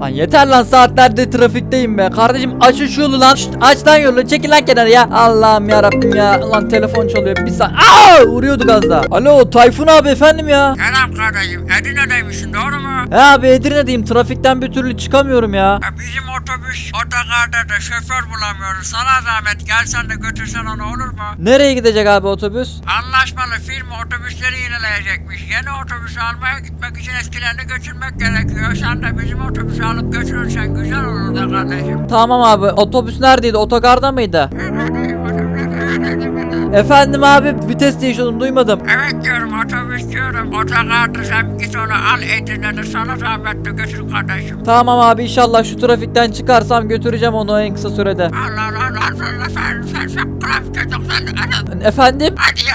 Lan yeter lan saatlerdir trafikteyim be. Kardeşim açın şu yolu lan. Şşt, aç lan yolu. Çekil lan kenara ya. Allah'ım ya Rabbim ya. Lan telefon çalıyor. Bir saniye. Aa! Vuruyorduk az daha. Alo Tayfun abi efendim ya. Selam kardeşim. Edirne'deymişsin doğru mu? He abi Edirne'deyim. Trafikten bir türlü çıkamıyorum ya. Ya bizim otobüs otogarda da şoför bulamıyoruz. Sana zahmet gelsen de götürsen onu olur mu? Nereye gidecek abi otobüs? Anlaşmalı firma otobüsleri yenileyecekmiş. Yeni otobüs almaya gitmek için eskilerini götürmek gerekiyor. Sen de bizim otobüsü alıp götürürsen güzel olur da kardeşim. Tamam abi. Otobüs neredeydi? Otogarda mıydı? Efendim abi vites değişiyordum duymadım. Evet diyorum otobüs diyorum. Otogarda sen git onu al Edirne'de sana zahmet de götür kardeşim. Tamam abi inşallah şu trafikten çıkarsam götüreceğim onu en kısa sürede. Allah Allah Allah Allah sen sen sen Efendim? Hadi ya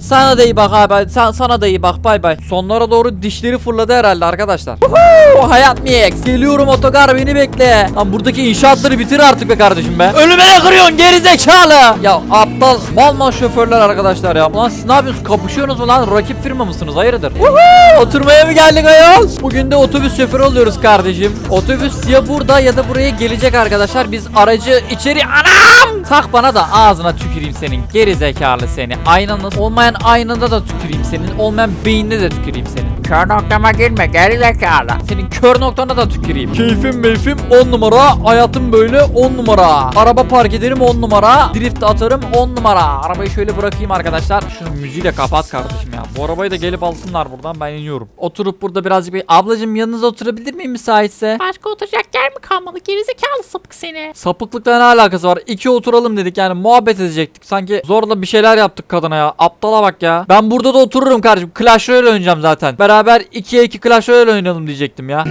sana da iyi bak abi. Sen, sana da iyi bak. Bay bay. Sonlara doğru dişleri fırladı herhalde arkadaşlar. Woohoo! Hayat Mix. Geliyorum otogar beni bekle. Lan buradaki inşaatları bitir artık be kardeşim be. Önüme ne kırıyorsun geri zekalı? Ya aptal mal mal şoförler arkadaşlar ya. Ulan siz ne yapıyorsunuz? Kapışıyorsunuz mu lan? Rakip firma mısınız? Hayırdır? Woohoo! Oturmaya mı geldik ayol? Bugün de otobüs şoförü oluyoruz kardeşim. Otobüs ya burada ya da buraya gelecek arkadaşlar. Biz aracı içeri anam tak bana da ağzına tüküreyim senin geri zekalı seni. Aynanın olmayan aynada da tüküreyim senin. Olmayan beynine de tüküreyim senin. Kör noktama girme geri zekalı. Senin kör noktana da tüküreyim. Keyfim meyfim 10 numara. Hayatım böyle 10 numara. Araba park ederim 10 numara. Drift atarım 10 numara. Arabayı şöyle bırakayım arkadaşlar. Şunu müziği de kapat kardeşim ya. Bu arabayı da gelip alsınlar buradan ben iniyorum. Oturup burada birazcık bir... Ablacım yanınıza oturabilir miyim müsaitse? Başka oturacak yer mi kalmadı? Gerizekalı sapık seni. Sapıklıkla ne alakası var? İki oturalım dedik yani muhabbet edecektik. Sanki zorla bir şeyler yaptık kadına ya. Aptala bak ya. Ben burada da otururum kardeşim. Clash Royale oynayacağım zaten. Beraber 2'ye 2 Clash Royale oynayalım diyecektim ya.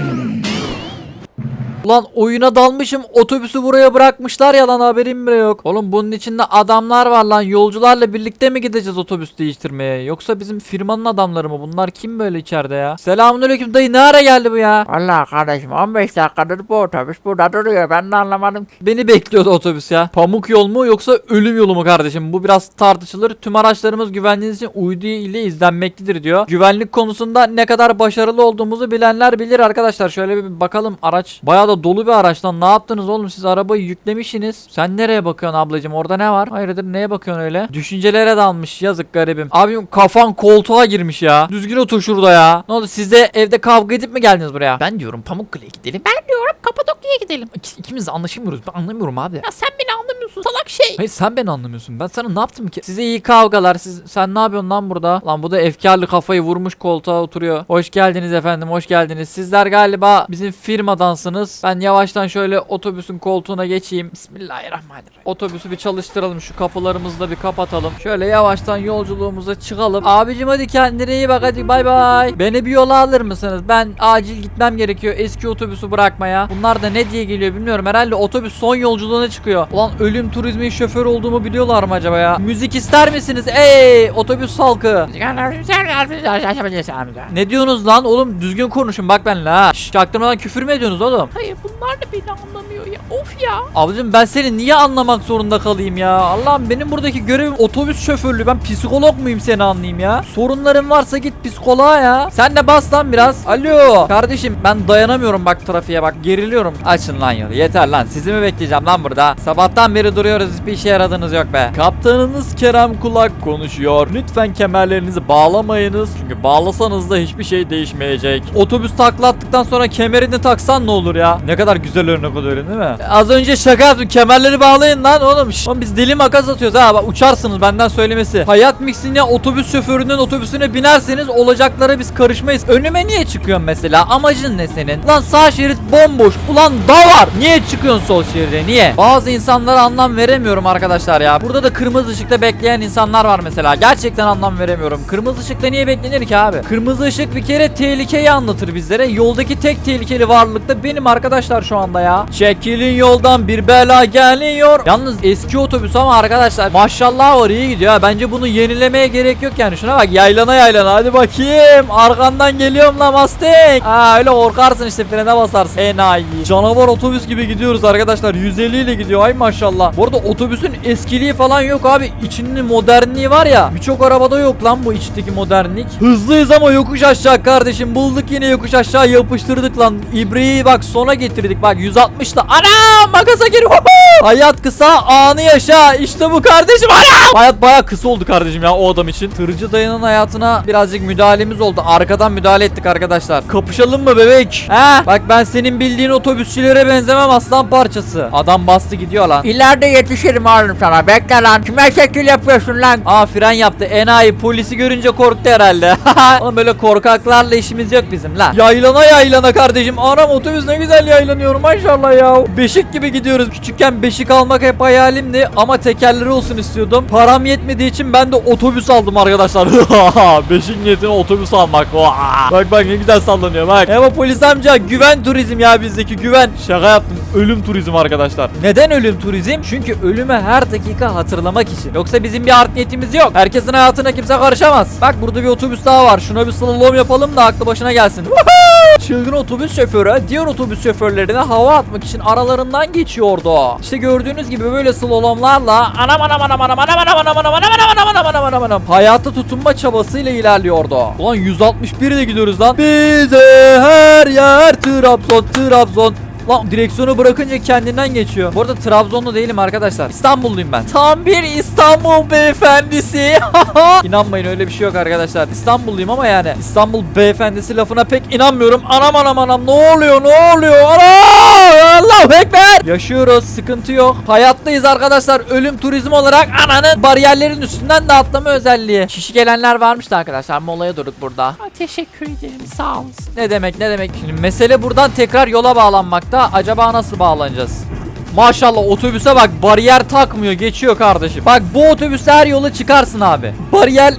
Ulan oyuna dalmışım otobüsü buraya bırakmışlar ya lan haberim bile yok. Oğlum bunun içinde adamlar var lan yolcularla birlikte mi gideceğiz otobüs değiştirmeye? Yoksa bizim firmanın adamları mı? Bunlar kim böyle içeride ya? Selamünaleyküm dayı ne ara geldi bu ya? Valla kardeşim 15 dakikadır bu otobüs burada duruyor ben de anlamadım ki. Beni bekliyordu otobüs ya. Pamuk yol mu yoksa ölüm yolu mu kardeşim? Bu biraz tartışılır. Tüm araçlarımız güvenliğiniz için uydu ile izlenmektedir diyor. Güvenlik konusunda ne kadar başarılı olduğumuzu bilenler bilir arkadaşlar. Şöyle bir bakalım. Araç bayağı da dolu bir araçtan. Ne yaptınız oğlum? Siz arabayı yüklemişsiniz. Sen nereye bakıyorsun ablacığım? Orada ne var? Hayırdır neye bakıyorsun öyle? Düşüncelere dalmış. Yazık garibim. Abim kafan koltuğa girmiş ya. Düzgün otur şurada ya. Ne oldu? Siz de evde kavga edip mi geldiniz buraya? Ben diyorum Pamukkale'ye gidelim. Ben diyorum Kapadokya'ya gidelim. İki- İkimiz de anlaşamıyoruz. Ben anlamıyorum abi. Ya sen beni anlamıyorsun salak şey. Hayır sen beni anlamıyorsun. Ben sana ne yaptım ki? Size iyi kavgalar. Siz, sen ne yapıyorsun lan burada? Lan bu da efkarlı kafayı vurmuş koltuğa oturuyor. Hoş geldiniz efendim. Hoş geldiniz. Sizler galiba bizim firmadansınız. Ben yavaştan şöyle otobüsün koltuğuna geçeyim. Bismillahirrahmanirrahim. Otobüsü bir çalıştıralım. Şu kapılarımızı da bir kapatalım. Şöyle yavaştan yolculuğumuza çıkalım. Abicim hadi kendine iyi bak. Hadi bay bay. Beni bir yola alır mısınız? Ben acil gitmem gerekiyor. Eski otobüsü bırakmaya. Bunlar da ne diye geliyor bilmiyorum. Herhalde otobüs son yolculuğuna çıkıyor. Ulan ölüm turizmi şoför olduğumu biliyorlar mı acaba ya? Müzik ister misiniz? Ey otobüs halkı. Ne diyorsunuz lan oğlum düzgün konuşun bak benimle ha. Şşş çaktırmadan küfür mü ediyorsunuz oğlum? Hayır bunlar da beni anlamıyor ya. Of ya. Ablacım ben seni niye anlamak zorunda kalayım ya? Allah'ım benim buradaki görevim otobüs şoförlüğü. Ben psikolog muyum seni anlayayım ya? Sorunların varsa git psikoloğa ya. Sen de bas lan biraz. Alo. Kardeşim ben dayanamıyorum bak trafiğe bak geriliyorum. Açın lan yolu yeter lan. Sizi mi bekleyeceğim lan burada? Sabahtan beri duruyoruz hiçbir işe yaradığınız yok be. Kaptanınız Kerem Kulak konuşuyor. Lütfen kemerlerinizi bağlamayınız. Çünkü bağlasanız da hiçbir şey değişmeyecek. Otobüs takla attıktan sonra kemerini taksan ne olur ya? Ne kadar güzel örnek oluyor değil mi? Az önce şaka yaptım. Kemerleri bağlayın lan oğlum. Şş, Oğlum biz deli makas atıyoruz ha. Bak uçarsınız benden söylemesi. Hayat mixine otobüs şoförünün otobüsüne binerseniz olacaklara biz karışmayız. Önüme niye çıkıyorsun mesela? Amacın ne senin? Lan sağ şerit bomboş. Ulan da var. Niye çıkıyorsun sol şeride? Niye? Bazı insanlara anlam veremiyorum arkadaşlar ya. Burada da kırmızı ışıkta bekleyen insanlar var mesela. Gerçekten anlam veremiyorum. Kırmızı ışıkta niye beklenir ki abi? Kırmızı ışık bir kere tehlikeyi anlatır bizlere. Yoldaki tek tehlikeli varlık da benim arkadaşlar şu anda ya. Çekilin yoldan bir bela geliyor. Yalnız eski otobüs ama arkadaşlar maşallah var iyi gidiyor ha. Bence bunu yenilemeye gerek yok yani. Şuna bak yaylana yaylana hadi bakayım. Arkandan geliyorum la Mustang. Ha öyle korkarsın işte frene basarsın. Enayi. Canavar otobüs gibi gidiyoruz arkadaşlar. 150 ile gidiyor ay maşallah. Allah. Bu arada otobüsün eskiliği falan yok abi. İçinin modernliği var ya. Birçok arabada yok lan bu içteki modernlik. Hızlıyız ama yokuş aşağı kardeşim. Bulduk yine yokuş aşağı yapıştırdık lan. İbreyi bak sona getirdik. Bak 160'la. Ana makasa gir. Hayat kısa anı yaşa. İşte bu kardeşim. Ana! Hayat baya kısa oldu kardeşim ya o adam için. Tırcı dayının hayatına birazcık müdahalemiz oldu. Arkadan müdahale ettik arkadaşlar. Kapışalım mı bebek? He? Bak ben senin bildiğin otobüsçülere benzemem aslan parçası. Adam bastı gidiyor lan. İleride yetişirim oğlum sana. Bekle lan. Kime şekil yapıyorsun lan? Aa fren yaptı. Enayi polisi görünce korktu herhalde. Oğlum böyle korkaklarla işimiz yok bizim lan. Yaylana yaylana kardeşim. Anam otobüs ne güzel yaylanıyor maşallah ya. Beşik gibi gidiyoruz. Küçükken beşik almak hep hayalimdi ama tekerleri olsun istiyordum. Param yetmediği için ben de otobüs aldım arkadaşlar. Beşik niyetine otobüs almak. Bak bak ne güzel sallanıyor bak. Ama polis amca güven turizm ya bizdeki güven. Şaka yaptım. Ölüm turizm arkadaşlar. Neden ölüm turizm? Çünkü ölümü her dakika hatırlamak için. Yoksa bizim bir art niyetimiz yok. Herkesin hayatına kimse karışamaz. Bak burada bir otobüs daha var. Şuna bir slalom yapalım da aklı başına gelsin. Çılgın otobüs şoförü diğer otobüs şoförlerine hava atmak için aralarından geçiyordu. İşte gördüğünüz gibi böyle slalomlarla anam anam anam anam anam anam anam anam anam anam anam anam anam anam hayata tutunma çabasıyla ilerliyordu. Ulan 161 ile gidiyoruz lan. Bize her yer Trabzon Trabzon Lan direksiyonu bırakınca kendinden geçiyor. Bu arada Trabzonlu değilim arkadaşlar. İstanbulluyum ben. Tam bir İstanbul beyefendisi. İnanmayın öyle bir şey yok arkadaşlar. İstanbulluyum ama yani İstanbul beyefendisi lafına pek inanmıyorum. Anam anam anam ne oluyor ne oluyor? Ana! Allahu Ekber. Yaşıyoruz sıkıntı yok. Hayattayız arkadaşlar. Ölüm turizmi olarak ananın bariyerlerin üstünden de atlama özelliği. Şişi gelenler varmış da arkadaşlar. Molaya durduk burada. Aa, teşekkür ederim sağ olasın. Ne demek ne demek? Şimdi mesele buradan tekrar yola bağlanmakta. Acaba nasıl bağlanacağız? Maşallah otobüse bak bariyer takmıyor geçiyor kardeşim. Bak bu otobüse her yola çıkarsın abi. Bariyer...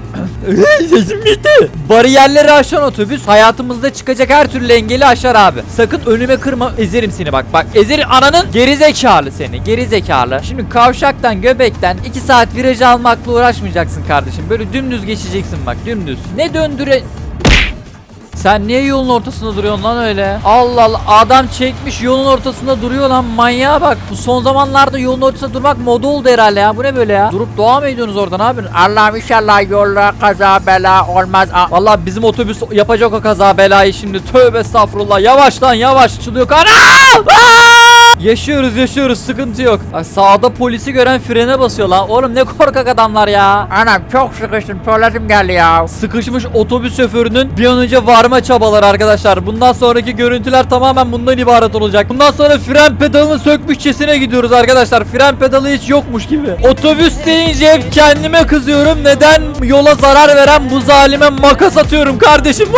Sesim gitti. Bariyerleri aşan otobüs hayatımızda çıkacak her türlü engeli aşar abi. Sakın önüme kırma ezerim seni bak. Bak ezerim ananın geri zekalı seni geri zekalı. Şimdi kavşaktan göbekten 2 saat viraj almakla uğraşmayacaksın kardeşim. Böyle dümdüz geçeceksin bak dümdüz. Ne döndüre... Sen niye yolun ortasında duruyorsun lan öyle? Allah Allah adam çekmiş yolun ortasında duruyor lan manyağa bak. Bu son zamanlarda yolun ortasında durmak moda oldu herhalde ya. Bu ne böyle ya? Durup doğa mı ediyorsunuz oradan abi? Allah'ım inşallah yolda kaza bela olmaz. Aa, Vallahi bizim otobüs yapacak o kaza belayı şimdi. Tövbe estağfurullah. Yavaş lan yavaş. Çılıyor. Ana! Aa! Yaşıyoruz yaşıyoruz sıkıntı yok. Bak sağda polisi gören frene basıyor lan. Oğlum ne korkak adamlar ya. Anam çok sıkıştım. Tuvaletim geldi ya. Sıkışmış otobüs şoförünün bir an önce varma çabaları arkadaşlar. Bundan sonraki görüntüler tamamen bundan ibaret olacak. Bundan sonra fren pedalını sökmüşçesine gidiyoruz arkadaşlar. Fren pedalı hiç yokmuş gibi. Otobüs deyince hep kendime kızıyorum. Neden yola zarar veren bu zalime makas atıyorum kardeşim.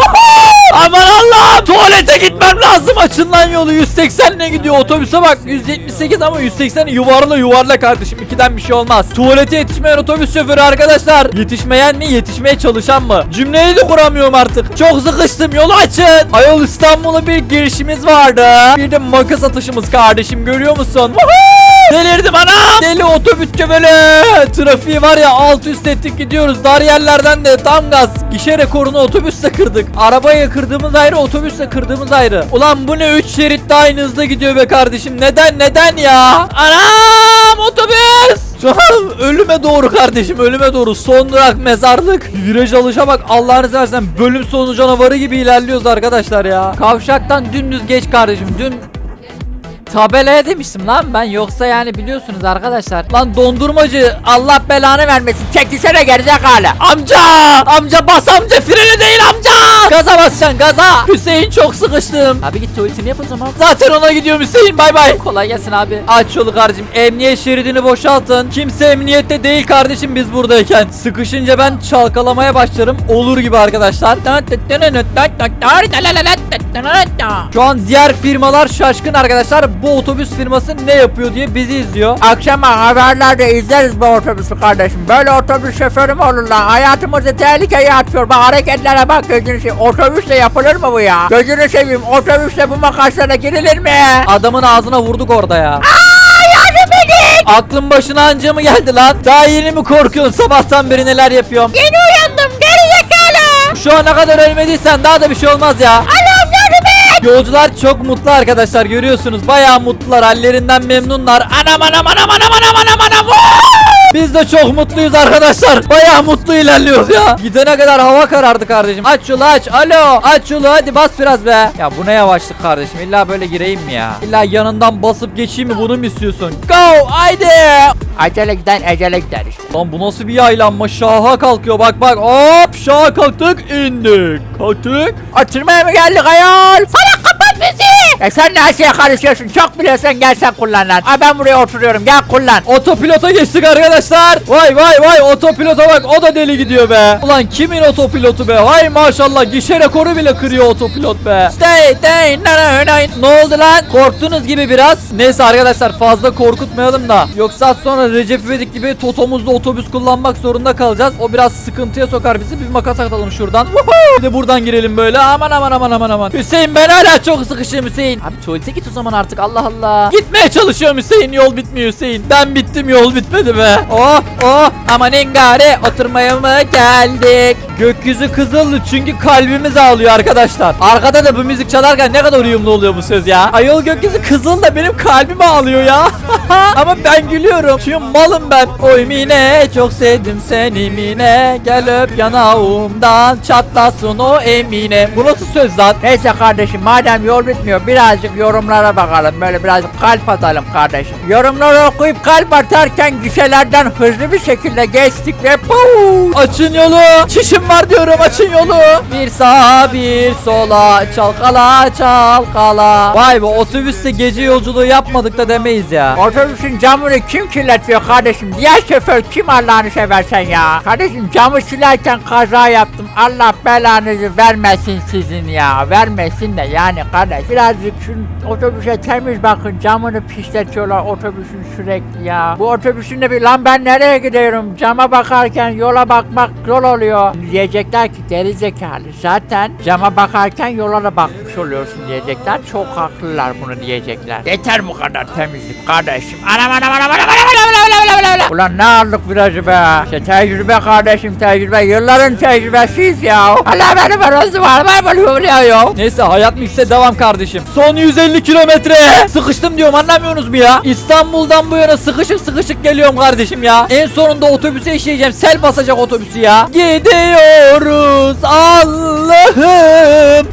Aman Allah'ım tuvalete gitmem lazım. Açın lan yolu 180 ne gidiyor otobüse bak 178 ama 180 yuvarla yuvarla kardeşim. İkiden bir şey olmaz. Tuvalete yetişmeyen otobüs şoförü arkadaşlar. Yetişmeyen mi yetişmeye çalışan mı? Cümleyi de kuramıyorum artık. Çok sıkıştım yolu açın. Ayol İstanbul'a bir girişimiz vardı. Bir de makas atışımız kardeşim görüyor musun? Woohoo! Delirdim ana. Deli otobüsçe böyle. Trafiği var ya alt üst ettik gidiyoruz. Dar yerlerden de tam gaz. Gişe rekorunu otobüsle kırdık. Arabaya kırdığımız ayrı otobüsle kırdığımız ayrı. Ulan bu ne 3 şeritte aynı hızda gidiyor be kardeşim. Neden neden ya? Anam otobüs. Şu an ölüme doğru kardeşim ölüme doğru son durak mezarlık Viraj alışa bak Allah'ını seversen bölüm sonu canavarı gibi ilerliyoruz arkadaşlar ya Kavşaktan dümdüz geç kardeşim düm Tabelaya demiştim lan ben. Yoksa yani biliyorsunuz arkadaşlar. Lan dondurmacı Allah belanı vermesin. Çekilsene gerizekalı. Amca! Amca bas amca. Freni değil amca! Gaza basacaksın gaza. Hüseyin çok sıkıştım. Abi git tuvaletini yap o zaman. Zaten ona gidiyorum Hüseyin. Bay bay. Kolay gelsin abi. Aç yolu kardeşim. Emniyet şeridini boşaltın. Kimse emniyette değil kardeşim biz buradayken. Sıkışınca ben çalkalamaya başlarım. Olur gibi arkadaşlar. Şu an diğer firmalar şaşkın arkadaşlar Bu otobüs firması ne yapıyor diye bizi izliyor Akşama haberlerde izleriz bu otobüsü kardeşim. Böyle otobüs şoförü mü olur lan? Hayatımızı tehlikeye atıyor. Bak hareketlere bak gözünü seveyim. Otobüsle yapılır mı bu ya? Gözünü seveyim. Otobüsle bu makaslara girilir mi? Adamın ağzına vurduk orada ya. Aklın başına anca mı geldi lan? Daha yeni mi korkuyorsun sabahtan beri neler yapıyorum? Yeni uyandım geri zekalı. Şu ana kadar ölmediysen daha da bir şey olmaz ya. Et. Yolcular çok mutlu arkadaşlar görüyorsunuz. Bayağı mutlular. Hallerinden memnunlar. Anam anam anam anam anam anam anam. Woo! Biz de çok mutluyuz arkadaşlar. Bayağı mutlu ilerliyoruz ya. Gidene kadar hava karardı kardeşim. Aç yolu aç. Alo. Aç yolu hadi bas biraz be. Ya bu ne yavaşlık kardeşim. İlla böyle gireyim mi ya? İlla yanından basıp geçeyim mi bunu mu istiyorsun? Go haydi. Acele giden ecele gider işte. Lan bu nasıl bir yaylanma? Şaha kalkıyor bak bak. Hop şaha kalktık indik. Kalktık. Oturmaya mı geldik ayol? Sana kapat bizi. E sen ne her şeye karışıyorsun? Çok biliyorsan gel sen kullan lan. Ha ben buraya oturuyorum gel kullan. Otopilota geçtik arkadaşlar. Vay vay vay otopilota bak o da deli gidiyor be. Ulan kimin otopilotu be? Vay maşallah gişe rekoru bile kırıyor otopilot be. Dey dey na na. Ne oldu lan? Korktunuz gibi biraz. Neyse arkadaşlar fazla korkutmayalım da. Yoksa az sonra Recep İvedik gibi totomuzda otobüs kullanmak zorunda kalacağız. O biraz sıkıntıya sokar bizi. Bir makas atalım şuradan. Woohoo! Bir de buradan girelim böyle. Aman aman aman aman aman. Hüseyin ben hala çok sıkışığım Hüseyin. Abi tuvalete git o zaman artık Allah Allah. Gitmeye çalışıyorum Hüseyin. Yol bitmiyor Hüseyin. Ben bittim yol bitmedi be. Oh oh. Aman engare oturmaya mı geldik? Gökyüzü kızıldı çünkü kalbimiz ağlıyor arkadaşlar. Arkada da bu müzik çalarken ne kadar uyumlu oluyor bu söz ya. Ayol gökyüzü kızıl da benim kalbim ağlıyor ya. Ama ben gülüyorum. Çünkü malım ben. Oy Mine çok sevdim seni Mine. Gel öp yanağımdan çatlasın o Emine. Bu nasıl söz lan? Neyse kardeşim madem yol bitmiyor birazcık yorumlara bakalım. Böyle birazcık kalp atalım kardeşim. Yorumları okuyup kalp atarken gişelerden hızlı bir şekilde geçtik ve puu! Açın yolu. Çişim var diyorum açın yolu. Bir sağa bir sola çalkala çalkala. Vay be otobüste gece yolculuğu yapmadık da demeyiz ya. Otobüsün camını kim kirletiyor kardeşim? Diğer şoför kim Allah'ını seversen ya? Kardeşim camı silerken kaza yaptım. Allah belanızı vermesin sizin ya. Vermesin de yani kardeş. Birazcık şu otobüse temiz bakın. Camını pisletiyorlar otobüsün sürekli ya. Bu otobüsün de bir lan ben nereye gidiyorum? Cama bakarken yola bakmak yol oluyor. Diyecekler ki geri zekalı. Zaten cama bakarken yola da bakmış oluyorsun diyecekler. Çok haklılar bunu diyecekler. Yeter bu kadar temizlik kardeşim. Anam anam anam anam anam anam anam anam anam. Ulan ne aldık virajı be? İşte tecrübe kardeşim tecrübe. Yılların tecrübesiyiz ya. Allah benim arası var. Ben ya. Neyse hayat mikse devam kardeşim. Son 150 kilometre. Sıkıştım diyorum anlamıyorsunuz mu ya? İstanbul'dan bu yana sıkışık sıkışık geliyorum kardeşim ya. En sonunda otobüse işleyeceğim. Sel basacak otobüsü ya. Gidiyoruz Allah'ım.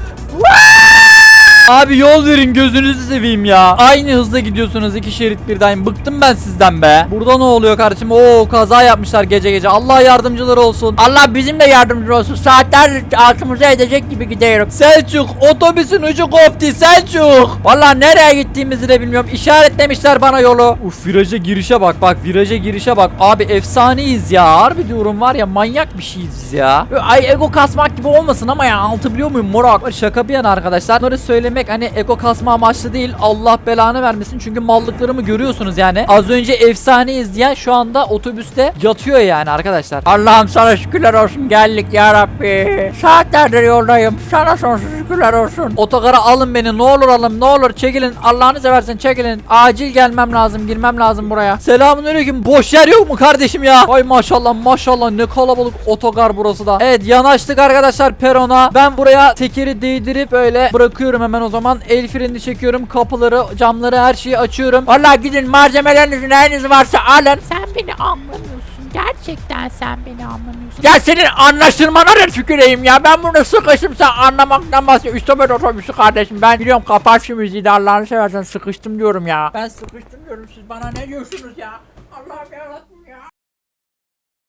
Abi yol verin gözünüzü seveyim ya. Aynı hızda gidiyorsunuz iki şerit birden. Bıktım ben sizden be. Burada ne oluyor kardeşim? Oo kaza yapmışlar gece gece. Allah yardımcıları olsun. Allah bizim de yardımcı olsun. Saatler altımıza edecek gibi gidiyorum. Selçuk otobüsün ucu koptu Selçuk. Vallahi nereye gittiğimizi de bilmiyorum. İşaretlemişler bana yolu. Uf viraja girişe bak bak viraja girişe bak. Abi efsaneyiz ya. Harbi diyorum var ya manyak bir şeyiz ya. Ay ego kasmak gibi olmasın ama ya anlatabiliyor muyum Murat? Şaka bir yana arkadaşlar. Bunları söylemek hani ego kasma amaçlı değil. Allah belanı vermesin. Çünkü mallıklarımı görüyorsunuz yani. Az önce efsaneyiz diyen şu anda otobüste yatıyor yani arkadaşlar. Allah'ım sana şükürler olsun geldik ya Rabbi. Saatlerdir yoldayım. Sana sonsuz şükürler olsun. Otogara alın beni ne olur alın ne olur. Çekilin Allah'ını seversen çekilin. Acil gelmem lazım girmem lazım buraya. Selamünaleyküm. Boş yer yok mu kardeşim ya? Ay maşallah maşallah. Ne kalabalık otogar burası da. Evet yanaştık arkadaşlar perona. Ben buraya tekeri değdirip öyle bırakıyorum hemen o zaman. El freni çekiyorum kapıları camları her şeyi açıyorum. Vallahi gidin malzemelerinizin neyiniz varsa alın. Sen beni anlamıyorsun. Gerçekten sen beni anlamıyorsun. Ya senin anlaşılmana da tüküreyim ya. Ben bunu sıkıştım sen anlamaktan bahsediyorsun. Böyle otobüsü kardeşim. Ben biliyorum kapat şu müziği de Allah'ını seversen sıkıştım diyorum ya. Ben sıkıştım diyorum siz bana ne diyorsunuz ya? Allah'ım yarabbim.